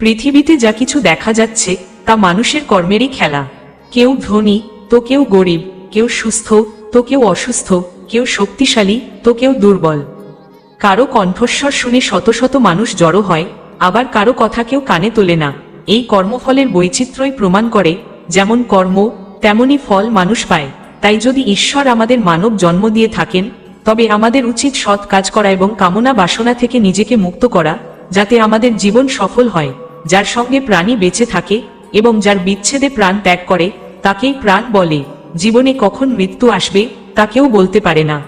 পৃথিবীতে যা কিছু দেখা যাচ্ছে, তা মানুষের কর্মেরই খেলা। কেউ ধনী, তো কেউ গরিব, কেউ সুস্থ, তো কেউ অসুস্থ, কেউ শক্তিশালী, তো কেউ দুর্বল। কারও কণ্ঠস্বর শুনে শত শত মানুষ জড়ো হয়, আবার কারও কথা কেউ কানে তোলে না। এই কর্মফলের বৈচিত্র্যই প্রমাণ করে, যেমন কর্ম, তেমনি ফল মানুষ পায়। তাই যদি ঈশ্বর আমাদের মানব জন্ম দিয়ে থাকেন, তবে আমাদের উচিত সৎ কাজ করা এবং কামনা বাসনা থেকে নিজেকে মুক্ত করা, যাতে আমাদের জীবন সফল হয়। যার সঙ্গে প্রাণী বেঁচে থাকে এবং যার বিচ্ছেদে প্রাণ ত্যাগ করে, তাকেই প্রাণ বলে। জীবনে কখন মৃত্যু আসবে, তা কেউ বলতে পারে না।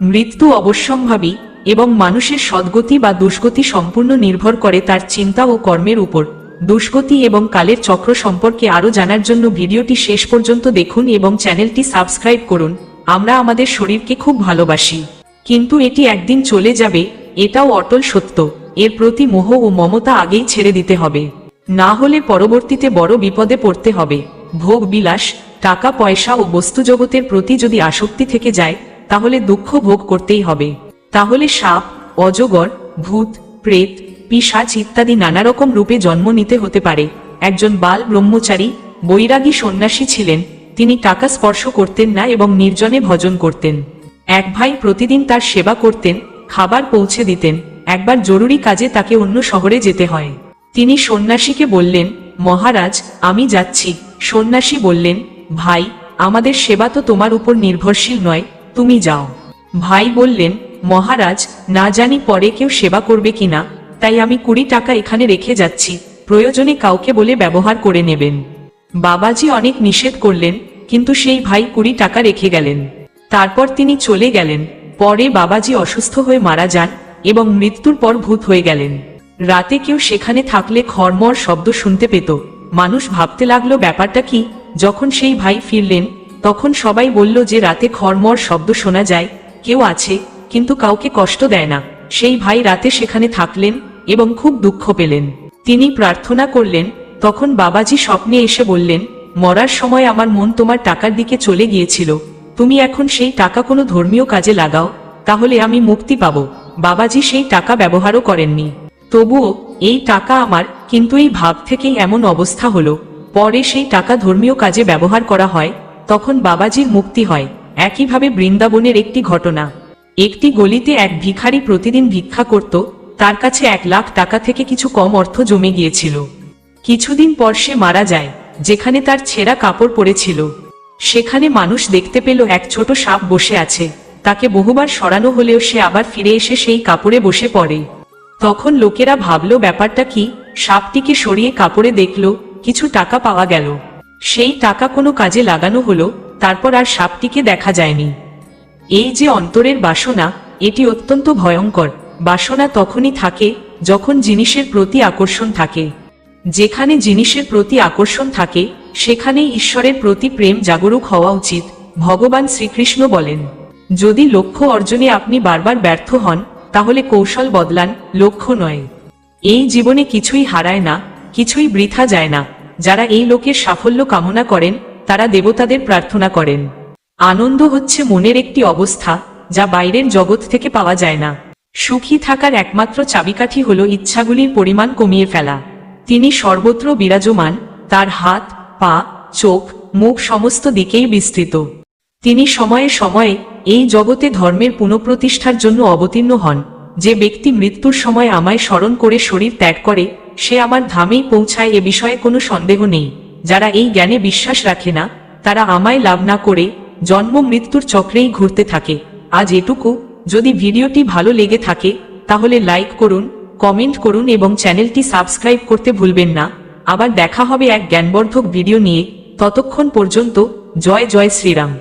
মৃত্যু অবশ্যম্ভাবী এবং মানুষের সদ্গতি বা দুষ্গতি সম্পূর্ণ নির্ভর করে তার চিন্তা ও কর্মের উপর। দুষ্গতি এবং কালের চক্র সম্পর্কে আরও জানার জন্য ভিডিওটি শেষ পর্যন্ত দেখুন এবং চ্যানেলটি সাবস্ক্রাইব করুন। আমরা আমাদের শরীরকে খুব ভালোবাসি। কিন্তু এটি একদিন চলে যাবে, এটাও অটল সত্য। এর প্রতি মোহ ও মমতা আগেই ছেড়ে দিতে হবে। না হলে পরবর্তীতে বড় বিপদে পড়তে হবে। ভোগ বিলাস, টাকা, পয়সা ও বস্তু জগতের প্রতি যদি আসক্তি থেকে যায়, তাহলে দুঃখ ভোগ করতেই হবে। তাহলে সাপ, অজগর, ভূত, প্রেত, পিশাচ ইত্যাদি নানা রকম রূপে জন্ম নিতে হতে পারে। একজন বাল ব্রহ্মচারী, বৈরাগী সন্ন্যাসী ছিলেন। তিনি টাকা স্পর্শ করতেন না এবং নির্জনে ভজন করতেন। এক ভাই প্রতিদিন তার সেবা করতেন, খাবার পৌঁছে দিতেন। একবার জরুরি কাজে তাকে অন্য শহরে যেতে হয়। তিনি সন্ন্যাসীকে বললেন, মহারাজ, আমি যাচ্ছি। সন্ন্যাসী বললেন, ভাই, আমাদের সেবা তো তোমার উপর নির্ভরশীল নয়, তুমি যাও। ভাই বললেন, মহারাজ, না জানি পরে কেউ সেবা করবে কিনা, তাই আমি কুড়ি টাকা এখানে রেখে যাচ্ছি, প্রয়োজনে কাউকে বলে ব্যবহার করে নেবেন। বাবাজি অনেক নিষেধ করলেন, কিন্তু সেই ভাই কুড়ি টাকা রেখে গেলেন। তারপর তিনি চলে গেলেন। পরে বাবাজি অসুস্থ হয়ে মারা যান এবং মৃত্যুর পর ভূত হয়ে গেলেন। রাতে কেউ সেখানে থাকলে খড়মড় শব্দ শুনতে পেত। মানুষ ভাবতে লাগল, ব্যাপারটা কি? যখন সেই ভাই ফিরলেন, তখন সবাই বলল যে রাতে খড়মড় শব্দ শোনা যায়, কেউ আছে, কিন্তু কাউকে কষ্ট দেয় না। সেই ভাই রাতে সেখানে থাকলেন এবং খুব দুঃখ পেলেন। তিনি প্রার্থনা করলেন, তখন বাবাজি স্বপ্নে এসে বললেন, মরার সময় আমার মন তোমার টাকার দিকে চলে গিয়েছিল। তুমি এখন সেই টাকা কোনো ধর্মীয় কাজে লাগাও তাহলে আমি মুক্তি পাব। বাবাজি সেই টাকা ব্যবহারও করেননি। তবুও, এই টাকা আমার, কিন্তু এই ভাব থেকেই এমন অবস্থা হলো। পরে সেই টাকা ধর্মীয় কাজে ব্যবহার করা হয়, তখন বাবাজির মুক্তি হয়। একইভাবে বৃন্দাবনের একটি ঘটনা। একটি গলিতে এক ভিখারি প্রতিদিন ভিক্ষা করত, তার কাছে এক লাখ টাকা থেকে কিছু কম অর্থ জমে গিয়েছিল। কিছুদিন পর সে মারা যায়, যেখানে তার ছেঁড়া কাপড় পরেছিল সেখানে মানুষ দেখতে পেল এক ছোট সাপ বসে আছে। তাকে বহুবার সরানো হলেও সে আবার ফিরে এসে সেই কাপড়ে বসে পড়ে। তখন লোকেরা ভাবলো, ব্যাপারটা কি? সাপটিকে সরিয়ে কাপড়ে দেখল, কিছু টাকা পাওয়া গেল। সেই টাকা কোনো কাজে লাগানো হলো, তারপর আর সাপটিকে দেখা যায়নি। এই যে অন্তরের বাসনা, এটি অত্যন্ত ভয়ঙ্কর। বাসনা তখনই থাকে যখন জিনিসের প্রতি আকর্ষণ থাকে। যেখানে জিনিসের প্রতি আকর্ষণ থাকে, সেখানেই ঈশ্বরের প্রতি প্রেম জাগরুক হওয়া উচিত, ভগবান শ্রীকৃষ্ণ বলেন। যদি লক্ষ্য অর্জনে আপনি বারবার ব্যর্থ হন, তাহলে কৌশল বদলান, লক্ষ্য নয়। এই জীবনে কিছুই হারায় না, কিছুই বৃথা যায় না। যারা এই লোকের সাফল্য কামনা করেন, তারা দেবতাদের প্রার্থনা করেন। আনন্দ হচ্ছে মনের একটি অবস্থা, যা বাইরের জগৎ থেকে পাওয়া যায় না। সুখী থাকার একমাত্র চাবিকাঠি হল ইচ্ছাগুলির পরিমাণ কমিয়ে ফেলা। তিনি সর্বত্র বিরাজমান, তার হাত, পা, চোখ, মুখ সমস্ত দিকেই বিস্তৃত। তিনি সময়ে সময়ে এই জগতে ধর্মের পুনঃপ্রতিষ্ঠার জন্য অবতীর্ণ হন। যে ব্যক্তি মৃত্যুর সময় আমায় স্মরণ করে শরীর ত্যাগ করে, সে আমার ধামেই পৌঁছায় এ বিষয়ে কোনো সন্দেহ নেই। যারা এই জ্ঞানে বিশ্বাস রাখে না, তারা আমায় লাভ না করে জন্ম মৃত্যুর চক্রেই ঘুরতে থাকে। আজ এটুকু। যদি ভিডিওটি ভালো লেগে থাকে, তাহলে লাইক করুন, কমেন্ট করুন এবং চ্যানেলটি সাবস্ক্রাইব করতে ভুলবেন না। আবার দেখা হবে এক জ্ঞানবর্ধক ভিডিও নিয়ে। ততক্ষণ পর্যন্ত জয় জয় শ্রীরাম।